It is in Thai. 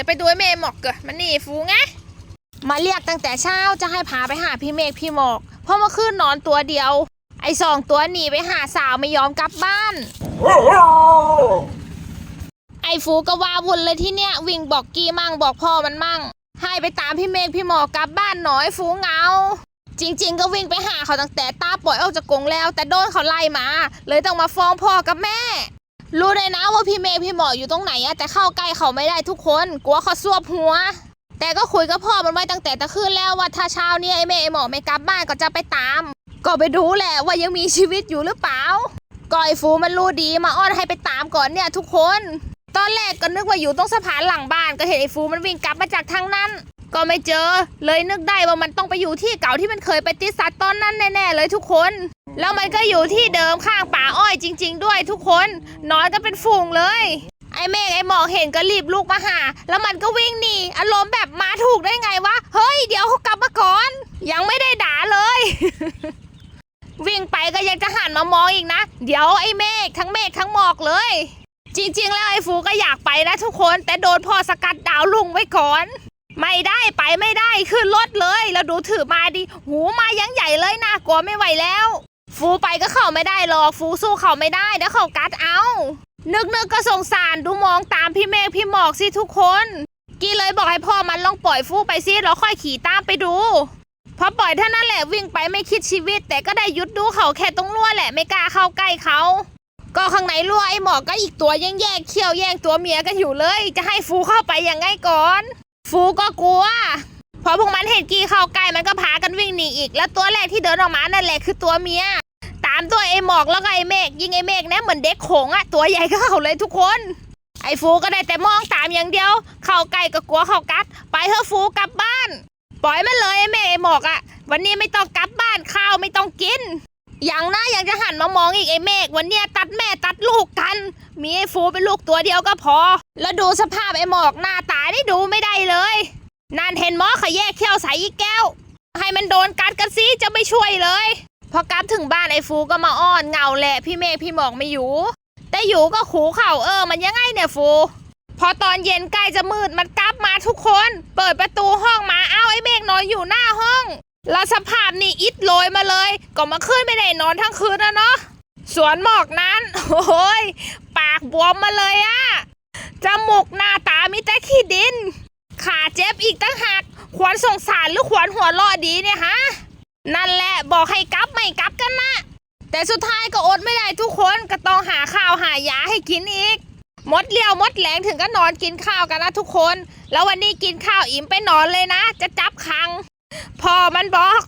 จะไปดูไอ้เมย์หมอกเกอะมันหนีฟูไงมาเรียกตั้งแต่เช้าจะให้พาไปหาพี่เมฆพี่หมอกเพราะเมื่อคืนนอนตัวเดียว ไอ้สองตัวหนีไปหาสาวไม่ยอมกลับบ้าน ไอ้ฟูก็ว่าวุ่นเลยที่เนี้ยวิ่งบอกกี้มั่งบอกพ่อมันมั่ง ให้ไปตามพี่เมฆพี่หมอกกลับบ้านหน่อยฟูเงา จริง ๆ ก็วิ่งไปหาเขาตั้งแต่ตาปล่อยออกจากกรงแล้ว แต่โดนเขาไล่มา เลยต้องมาฟ้องพ่อกับแม่ รู้เลยนะว่าพี่เมฆพี่หมออยู่ตรงไหนอะแต่เข้าใกล้เขาไม่ได้ทุกคนกลัวเขาสวบหัว แต่ก็คุยกับพ่อมันไว้ตั้งแต่ตะคืนแล้วว่าถ้าเช้านี้ไอ้เมฆไอ้หมอไม่กลับบ้านก็จะไปตาม ก็ไปดูแหละว่ายังมีชีวิตอยู่หรือเปล่าก็ไอ้ฟูมันรู้ดีมาอ้อนให้ไปตามก่อนเนี่ยทุกคน ตอนแรกก็นึกว่าอยู่ตรงสะพานหลังบ้านก็เห็นไอ้ฟูมันวิ่งกลับมาจากทางนั้น ก็ไม่เจอ เลยนึกได้ว่ามันต้องไปอยู่ที่เก่าที่มันเคยไปติดสัตว์ตอนนั้นแน่ๆเลยทุกคน แล้วมันก็อยู่ที่เดิมข้างป่าอ้อยจริง ๆ ด้วยทุกคนนอนกันเป็นฝูงเลย ไอ้เมฆไอ้หมอกเห็นก็รีบลุกมาหา แล้วมันก็วิ่งหนีอารมณ์แบบมาถูกได้ไงวะเฮ้ยเดี๋ยวเขากลับมาก่อน ยังไม่ได้ด่าเลย วิ่งไปก็ยังจะหันมามองอีกนะ เดี๋ยวไอ้เมฆทั้งเมฆทั้งหมอกเลย จริง ๆ แล้วไอ้ฟูก็อยากไปนะทุกคนแต่โดนพ่อสกัดดาวลุงไว้ก่อนไม่ได้ไปไม่ได้ขึ้นรถเลย แล้วดูถือมาดิ หูมายังใหญ่เลยน่ากลัวไม่ไหวแล้ว ฟูไปก็เข้าไม่ได้หรอก ฟูสู้เขาไม่ได้เดี๋ยวเขากัดเอา นึกนึกก็สงสารดูมองตามพี่เมฆพี่หมอกสิทุกคน กี้เลยบอกให้พ่อมันลองปล่อยฟูไปสิแล้วค่อยขี่ตามไปดูพอปล่อยเท่านั้นแหละวิ่งไปไม่คิดชีวิต แต่ก็ได้ยุดดูเขาแค่ตรงรั้วแหละไม่กล้าเข้าใกล้เขา ก็ข้างในรั้วไอ้หมอกก็อีกตัวแยังแยกเขี้ยวแย่งตัวเมียกันอยู่เลย จะให้ฟูเข้าไปยังไงก่อน ฟูก็กลัวพอพวกมันเห็นกี้เข้าใกล้มันก็พากันวิ่งหนีอีก แล้วตัวแรกที่เดินออกมานั่นแหละคือตัวเมียามตัวไอ้หมอกแล้วก็ไอ้เมฆยิงไอ้เมฆเนี่ยเหมือนเด็กโขงอะตัวใหญ่ก็เขาเลยทุกคน ไอ้ฟูก็ได้แต่มองตามอย่างเดียว เข้าใกล้ก็กลัวเข่ากัด ไปเถอะฟูกลับบ้าน ปล่อยมันเลยไอ้เมฆไอ้หมอกอะวันนี้ไม่ต้องกลับบ้านข้าวไม่ต้องกินอย่างน่ายังจะหันมามองอีกไอ้เมฆวันเนี้ยตัดแม่ตัดลูกกัน มีไอ้ฟูเป็นลูกตัวเดียวก็พอ แล้วดูสภาพไอ้หมอกหน้าตาได้ดูไม่ได้เลยนานเห็นหมอขาแยกเขี้ยวใส่อีกแก้ว ให้มันโดนกัดกันสิจะไม่ช่วยเลย พอกลับถึงบ้านไอ้ฟูก็มาอ้อนเงาแหละพี่เมฆพี่หมอกไม่อยู่ แต่อยู่ก็ขู่เข่าเออมันยังไงเนี่ยฟู พอตอนเย็นใกล้จะมืดมันกลับมาทุกคน เปิดประตูห้องมาเอ้าไอ้เมฆนอนอยู่หน้าห้องแล้วสภาพนี่อิดโรยมาเลย ก็มาขึ้นไม่ได้นอนทั้งคืนนะเนาะสวนหมอกนั้นโอ้ยปากบวมมาเลยอะจมูกหน้าตามีแต่ขี้ดิน ขาเจ็บอีกตั้งหักควรสงสารหรือควรหัวเราะดีเนี่ยฮะ นั่นแหละบอกให้กลับไม่กลับกันนะ แต่สุดท้ายก็อดไม่ได้ทุกคนก็ต้องหาข้าวหายาให้กินอีกมดเลี้ยวมดแหลงถึงก็นอนกินข้าวกันนะทุกคน แล้ววันนี้กินข้าวอิ่มไปนอนเลยนะ จะจับคังพ่อมันบอก